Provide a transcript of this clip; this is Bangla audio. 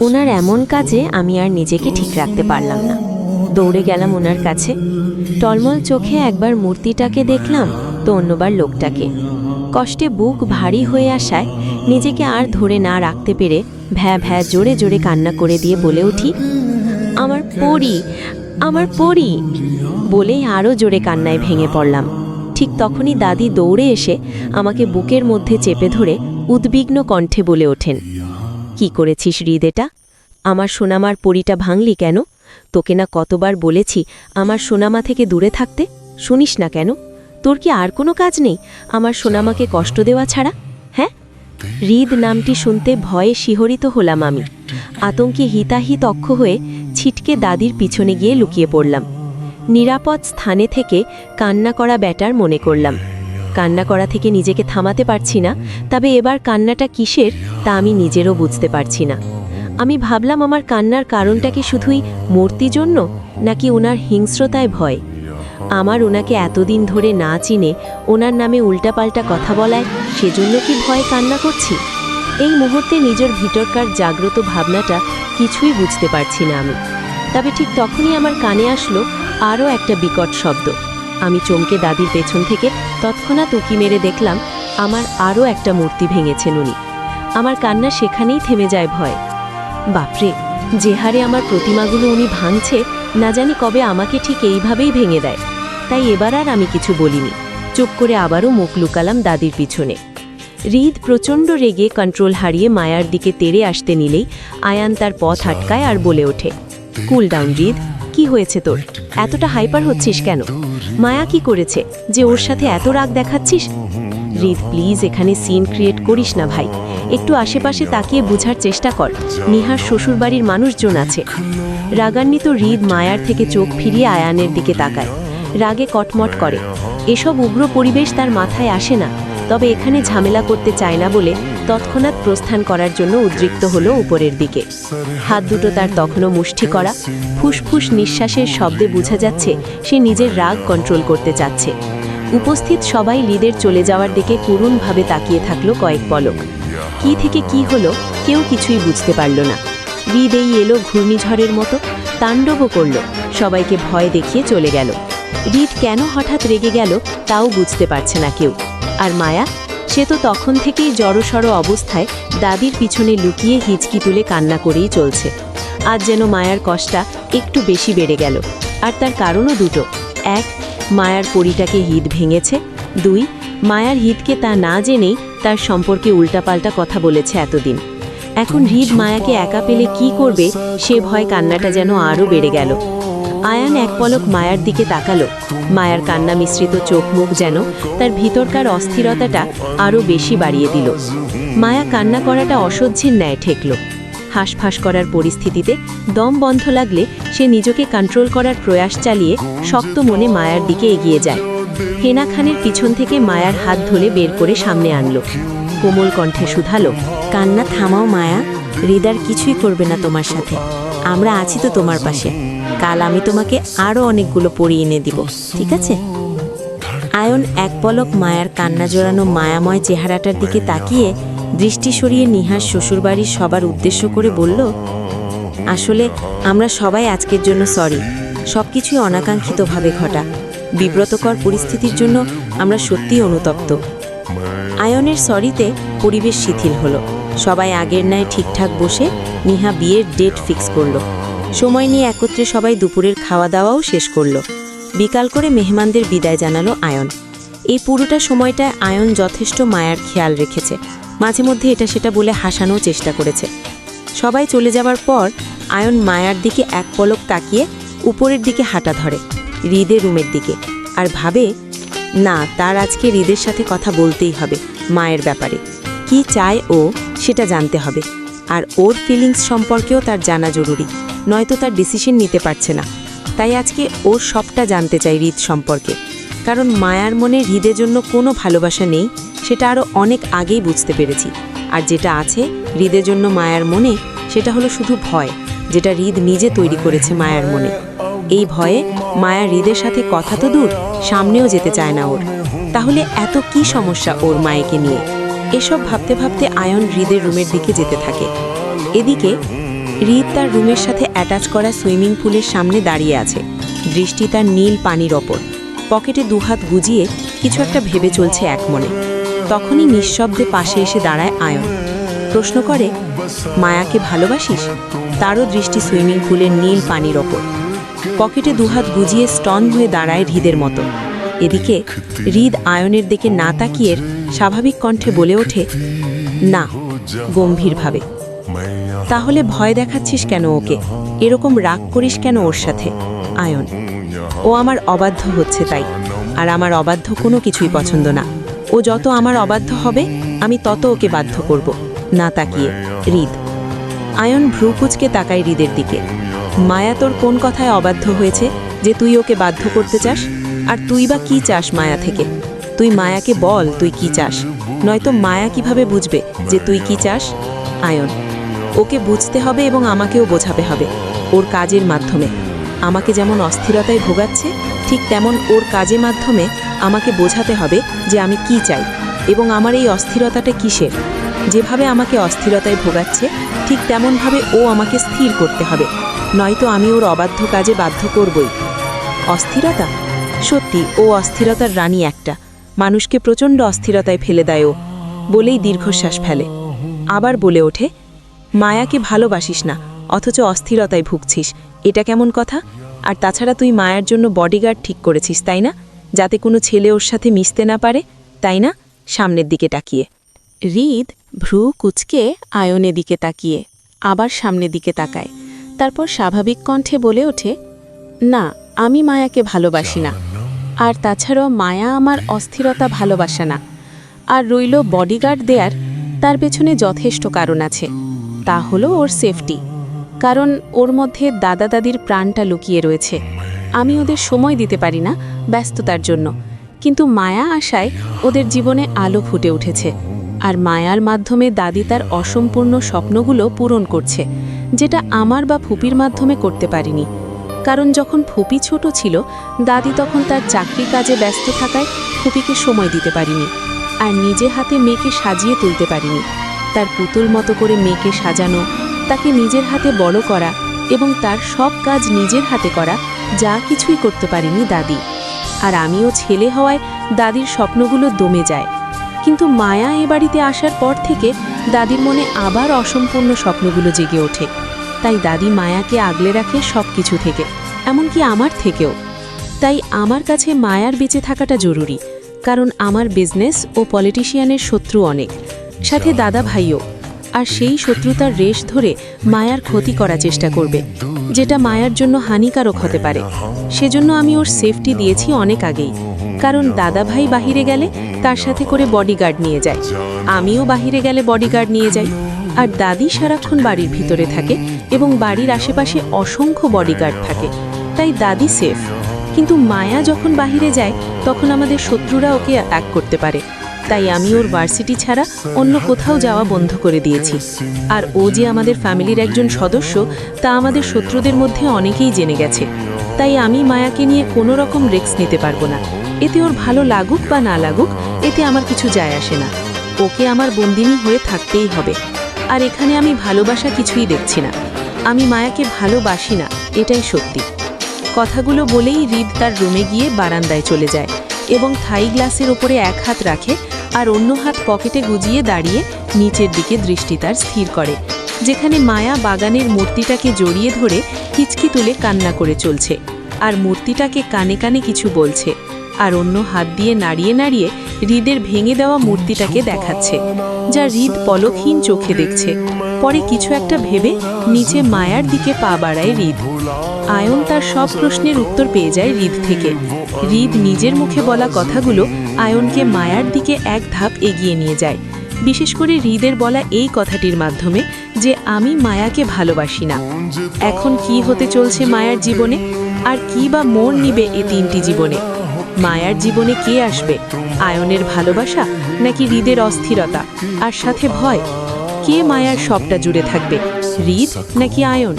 ওনার এমন কাজে আমি আর নিজেকে ঠিক রাখতে পারলাম না। দৌড়ে গেলাম ওনার কাছে। টলমল চোখে একবার মূর্তিটাকে দেখলাম তো অন্যবার লোকটাকে। কষ্টে বুক ভারী হয়ে আসায় নিজেকে আর ধরে না রাখতে পেরে ভ্যা ভ্যা জোরে জোরে কান্না করে দিয়ে বলে উঠি, আমার পড়ি আমার পড়ি বলেই আরও জোরে কান্নায় ভেঙে পড়লাম। ঠিক তখনই দাদি দৌড়ে এসে আমাকে বুকের মধ্যে চেপে ধরে উদ্বিগ্ন কণ্ঠে বলে ওঠেন কি করেছিস হৃদেটা? আমার সোনামার পরিটা ভাঙলি কেন? তোকে না কতবার বলেছি আমার সোনামা থেকে দূরে থাকতে? শুনিস না কেন? তোর কি আর কোনো কাজ নেই? আমার সোনামাকে কষ্ট দেওয়া ছাড়া? হ্যাঁ? হৃদ নামটি শুনতে ভয়ে শিহরিত হলাম আমি। আতঙ্কে হিতাহিত অক্ষ হয়ে ছিটকে দাদির পিছনে গিয়ে লুকিয়ে পড়লাম। নিরাপদ স্থানে থেকে কান্না করা ব্যাটার মনে করলাম। কান্না করা থেকে নিজেকে থামাতে পারছি না, তবে এবার কান্নাটা কিসের? তা আমি নিজেরও বুঝতে পারছি না। আমি ভাবলাম আমার কান্নার কারণটা কি শুধুই মূর্তি জন্য, নাকি ওনার হিংস্রতায় ভয়? আমার ওনাকে এতদিন ধরে না চিনে ওনার নামে উল্টাপাল্টা কথা বলায় সেজন্য কি ভয়ে কান্না করছি? এই মুহূর্তে নিজের ভিতরকার জাগ্রত ভাবনাটা কিছুই বুঝতে পারছি না আমি। তবে ঠিক তখনই আমার কানে আসলো আরও একটা বিকট শব্দ। আমি চমকে দাদির পেছন থেকে তৎক্ষণাৎ উকি মেরে দেখলাম আমার আরও একটা মূর্তি ভেঙেছেন উনি। আমার কান্না সেখানেই থেমে যায় ভয়। বাপরে যে হারে আমার প্রতিমাগুলো উনি ভাঙছে না জানি কবে আমাকে ঠিক এইভাবেই ভেঙে দেয়। তাই এবার আর আমি কিছু বলিনি। চুপ করে আবারও মুখ লুকালাম দাদির পিছনে। হৃদ প্রচণ্ড রেগে কন্ট্রোল হারিয়ে মায়ার দিকে তেড়ে আসতে নিলেই আয়ান তার পথ আটকায় আর বলে ওঠে কুল ডাউন হৃদ কি হয়েছে তোর? এতটা হাইপার হচ্ছিস কেন? মায়া কি করেছে? যে ওর সাথে এত রাগ দেখাচ্ছিস? হৃদ প্লিজ এখানে সিন ক্রিয়েট করিস না ভাই। একটু আশেপাশে তাকিয়ে বুঝার চেষ্টা কর। নিহার শ্বশুরবাড়ির মানুষজন আছে। রাগান্বিত হৃদ মায়ার থেকে চোখ ফিরিয়ে আয়ানের দিকে তাকায়। রাগে কটমট করে। এসব উগ্র পরিবেশ তার মাথায় আসে না। তবে এখানে ঝামেলা করতে চায় না বলে তৎক্ষণাৎ প্রস্থান করার জন্য উদ্রিক্ত হলো উপরের দিকে। হাত দুটো তার তখনও মুষ্টি করা। ফুসফুস নিঃশ্বাসের শব্দে বোঝা যাচ্ছে সে নিজের রাগ কন্ট্রোল করতে চাচ্ছে। উপস্থিত সবাই লিদের চলে যাওয়ার দিকে করুণভাবে তাকিয়ে থাকল কয়েক পলক। কি থেকে কি হলো কেউ কিছুই বুঝতে পারল না। হৃদ এই এলো ঘূর্ণিঝড়ের মতো তাণ্ডবও করল, সবাইকে ভয় দেখিয়ে চলে গেল। হৃদ কেন হঠাৎ রেগে গেল তাও বুঝতে পারছে না কেউ। আর মায়া, সে তো তখন থেকেই জড়সড় অবস্থায় দাদির পিছনে লুকিয়ে হিচকি তুলে কান্না করেই চলছে। আজ যেন মায়ার কষ্টা একটু বেশি বেড়ে গেল। আর তার কারণও দুটো। এক, মায়ার পরিটাকে হিত ভেঙেছে। দুই, মায়ার হিতকে তা না জেনেই তার সম্পর্কে উল্টাপাল্টা কথা বলেছে এতদিন। এখন হৃদ মায়াকে একা পেলে কি করবে? সে ভয় কান্নাটা যেন আরও বেড়ে গেল। আয়ান এক পলক মায়ার দিকে তাকালো। মায়ার কান্না মিশ্রিত চোখ মুখ যেন তার ভিতরকার অস্থিরতাটা আরও বেশি বাড়িয়ে দিল। মায়া কান্না করাটা অসহ্যের ন্যায় ঠেকল। হাঁসফাঁস করার পরিস্থিতিতে দম বন্ধ লাগলে সে নিজেকে কন্ট্রোল করার প্রয়াস চালিয়ে শক্ত মনে মায়ার দিকে এগিয়ে যায়। হেনা খানের পিছন থেকে মায়ার হাত ধরে বের করে সামনে আনলো। কোমল কণ্ঠে শুধালো, কান্না থামাও মায়া হৃদার কিছুই করবে না তোমার সাথে। আমরা আছি তো তোমার পাশে। কাল আমি তোমাকে আরও অনেকগুলো পরিয়ে এনে দিব, ঠিক আছে? আয়ন এক পলক মায়ার কান্না জোড়ানো মায়াময় চেহারাটার দিকে তাকিয়ে দৃষ্টি সরিয়ে নিহার শ্বশুরবাড়ির সবার উদ্দেশ্য করে বলল, আসলে আমরা সবাই আজকের জন্য সরি সব কিছুই অনাকাঙ্ক্ষিতভাবে ঘটা। বিব্রতকর পরিস্থিতির জন্য আমরা সত্যিই অনুতপ্ত। আয়নের সরিতে পরিবেশ শিথিল হলো। সবাই আগের ন্যায় ঠিকঠাক বসে নিহা বিয়ের ডেট ফিক্স করল। সময় নিয়ে একত্রে সবাই দুপুরের খাওয়া দাওয়াও শেষ করল। বিকাল করে মেহমানদের বিদায় জানালো আয়ন। এই পুরোটা সময়টায় আয়ন যথেষ্ট মায়ার খেয়াল রেখেছে। মাঝে মধ্যে এটা সেটা বলে হাসানোও চেষ্টা করেছে। সবাই চলে যাবার পর আয়ন মায়ার দিকে এক পলক তাকিয়ে উপরের দিকে হাঁটা ধরে। হৃদের রুমের দিকে। আর ভাবে, না, তার আজকে হৃদের সাথে কথা বলতেই হবে, মায়ের ব্যাপারে। কি চায় ও, সেটা জানতে হবে। আর ওর ফিলিংস সম্পর্কেও তার জানা জরুরি। নয়তো তার ডিসিশন নিতে পারছে না। তাই আজকে ওর সবটা জানতে চাই হৃদ সম্পর্কে। কারণ মায়ার মনে হৃদের জন্য কোনো ভালোবাসা নেই, সেটা আরও অনেক আগেই বুঝতে পেরেছি। আর যেটা আছে হৃদের জন্য মায়ার মনে, সেটা হলো শুধু ভয়, যেটা হৃদ নিজে তৈরি করেছে মায়ার মনে। এই ভয়ে মায়া হৃদের সাথে কথা তো দূর, সামনেও যেতে চায় না ওর। তাহলে এত কি সমস্যা ওর মায়েকে নিয়ে? এসব ভাবতে ভাবতে আয়ন হৃদের রুমের দিকে যেতে থাকে। এদিকে হৃদ তার রুমের সাথে অ্যাটাচ করা সুইমিং পুলের সামনে দাঁড়িয়ে আছে। দৃষ্টি তার নীল পানির ওপর। পকেটে দুহাত গুজিয়ে কিছু একটা ভেবে চলছে এক মনে। তখনই নিঃশব্দে পাশে এসে দাঁড়ায় আয়ন। প্রশ্ন করে, মায়াকে ভালোবাসিস? তারও দৃষ্টি সুইমিং পুলের নীল পানির ওপর। পকেটে দুহাত গুজিয়ে স্টন হয়ে দাঁড়ায় হৃদের মতো। এদিকে হৃদ আয়নের দিকে না তাকিয়ে স্বাভাবিক কণ্ঠে বলে ওঠে, না, গম্ভীরভাবে। তাহলে ভয় দেখাচ্ছিস কেন ওকে? এরকম রাগ করিস কেন ওর সাথে? আয়ন, ও আমার অবাধ্য হচ্ছে তাই, আর আমার অবাধ্য কোনো কিছুই পছন্দ না। ও যত আমার অবাধ্য হবে, আমি তত ওকে বাধ্য করব। না তাকিয়ে হৃদ। আয়ন ভ্রু কুচকে তাকায় হৃদের দিকে। মায়া তোর কোন কথায় অবাধ্য হয়েছে যে তুই ওকে বাধ্য করতে চাস? আর তুই বা কি চাস মায়া থেকে? তুই মায়াকে বল তুই কি চাস? নয়তো মায়া কীভাবে বুঝবে যে তুই কি চাস? আয়ন, ওকে বুঝতে হবে এবং আমাকেও বোঝাতে হবে ওর কাজের মাধ্যমে। আমাকে যেমন অস্থিরতায় ভোগাচ্ছে, ঠিক তেমন ওর কাজের মাধ্যমে আমাকে বোঝাতে হবে যে আমি কি চাই এবং আমার এই অস্থিরতাটা কিসের? যেভাবে আমাকে অস্থিরতায় ভোগাচ্ছে, ঠিক তেমনভাবে ও আমাকে স্থির করতে হবে। নয়তো আমি ওর অবাধ্য কাজে বাধ্য করবই। অস্থিরতা? সত্যি, ও অস্থিরতার রানী একটা। মানুষকে প্রচণ্ড অস্থিরতায় ফেলে দেয় ও, বলেই দীর্ঘশ্বাস ফেলে। আবার বলে ওঠে, মায়াকে ভালোবাসিস না, অথচ অস্থিরতায় ভুগছিস। এটা কেমন কথা? আর তাছাড়া তুই মায়ার জন্য বডিগার্ড ঠিক করেছিস, তাই না? যাতে কোনো ছেলে ওর সাথে মিশতে না পারে, তাই না? সামনের দিকে তাকিয়ে। হৃদ ভ্রু কুচকে আয়নের দিকে তাকিয়ে, আবার সামনের দিকে তাকায়। তারপর স্বাভাবিক কণ্ঠে বলে ওঠে, না, আমি মায়াকে ভালোবাসি না। আর তাছাড়াও মায়া আমার অস্থিরতা ভালোবাসে না। আর রইল বডিগার্ড দেয়ার, তার পেছনে যথেষ্ট কারণ আছে। তা হলো ওর সেফটি কারণ ওর মধ্যে দাদা দাদির প্রাণটা লুকিয়ে রয়েছে। আমি ওদের সময় দিতে পারি না ব্যস্ততার জন্য। কিন্তু মায়া আশায় ওদের জীবনে আলো ফুটে উঠেছে। আর মায়ার মাধ্যমে দাদি তার অসম্পূর্ণ স্বপ্নগুলো পূরণ করছে, যেটা আমার বা ফুপির মাধ্যমে করতে পারিনি। কারণ যখন ফুপি ছোট ছিল, দাদি তখন তার চাকরি কাজে ব্যস্ত থাকায় ফুপিকে সময় দিতে পারিনি আর নিজে হাতে মেয়েকে সাজিয়ে তুলতে পারিনি। তার পুতুল মতো করে মেয়েকে সাজানো, তাকে নিজের হাতে বড় করা এবং তার সব কাজ নিজের হাতে করা যা কিছুই করতে পারিনি দাদি। আর আমিও ছেলে হওয়ায় দাদির স্বপ্নগুলো দমে যায়। কিন্তু মায়া এ বাড়িতে আসার পর থেকে দাদির মনে আবার অসম্পূর্ণ স্বপ্নগুলো জেগে ওঠে। তাই দাদি মায়াকে আগলে রাখে সব কিছু থেকে এমনকি আমার থেকেও। তাই আমার কাছে মায়ার বেঁচে থাকাটা জরুরি কারণ আমার বিজনেস ও পলিটিশিয়ানের শত্রু অনেক সাথে দাদা ভাইও। আর সেই শত্রুতার রেশ ধরে মায়ার ক্ষতি করার চেষ্টা করবে। যেটা মায়ার জন্য হানিকারক হতে পারে। সেজন্য আমি ওর সেফটি দিয়েছি অনেক আগেই। কারণ দাদা ভাই বাহিরে গেলে তার সাথে করে বডিগার্ড নিয়ে যায়। আমিও বাহিরে গেলে বডিগার্ড নিয়ে যাই। আর দাদি সারাক্ষণ বাড়ির ভিতরে থাকে এবং বাড়ির আশেপাশে অসংখ্য বডিগার্ড থাকে। তাই দাদি সেফ কিন্তু মায়া যখন বাহিরে যায়, তখন আমাদের শত্রুরা ওকে অ্যাটাক করতে পারে। তাই আমি ওর ভার্সিটি ছাড়া অন্য কোথাও যাওয়া বন্ধ করে দিয়েছি। আর ও যে আমাদের ফ্যামিলির একজন সদস্য, তা আমাদের শত্রুদের মধ্যে অনেকেই জেনে গেছে। তাই আমি মায়াকে নিয়ে কোনো রকম রিস্ক নিতে পারব না। এতে ওর ভালো লাগুক বা না লাগুক, এতে আমার কিছু যায় আসে না। ওকে আমার বন্দিনী হয়ে থাকতেই হবে। আর এখানে আমি ভালোবাসা কিছুই দেখছি না। আমি মায়াকে ভালোবাসি না, এটাই সত্যি। কথাগুলো বলেই হৃদ তার রুমে গিয়ে বারান্দায় চলে যায়। এবং থাই গ্লাসের ওপরে এক হাত রাখে আর অন্য হাত পকেটে গুজিয়ে দাঁড়িয়ে নিচের দিকে দৃষ্টি তার স্থির করে, যেখানে মায়া বাগানের মূর্তিটাকে জড়িয়ে ধরে হিচকি তুলে কান্না করে চলছে আর মূর্তিটাকে কানে কানে কিছু বলছে আর অন্য হাত দিয়ে নাড়িয়ে নাড়িয়ে হৃদের ভেঙে দেওয়া মূর্তিটাকে দেখাচ্ছে, যা হৃদ পলকহীন চোখে দেখছে। পরে কিছু একটা ভেবে নিচে মায়ার দিকে পা বাড়ায় হৃদ। আয়ন তার সব প্রশ্নের উত্তর পেয়ে যায় হৃদ থেকে। হৃদ নিজের মুখে বলা কথাগুলো আয়নকে মায়ার দিকে এক ধাপ এগিয়ে নিয়ে যায়। বিশেষ করে হৃদের বলা এই কথাটির মাধ্যমে যে আমি মায়াকে ভালোবাসি না। এখন কি হতে চলছে মায়ার জীবনে? আর কি বা মন নিবে এ তিনটি জীবনে? মায়ার জীবনে কে আসবে? আয়নের ভালোবাসা নাকি হৃদের অস্থিরতা? আর সাথে ভয়? কে মায়ার সবটা জুড়ে থাকবে? হৃদ নাকি আয়ন?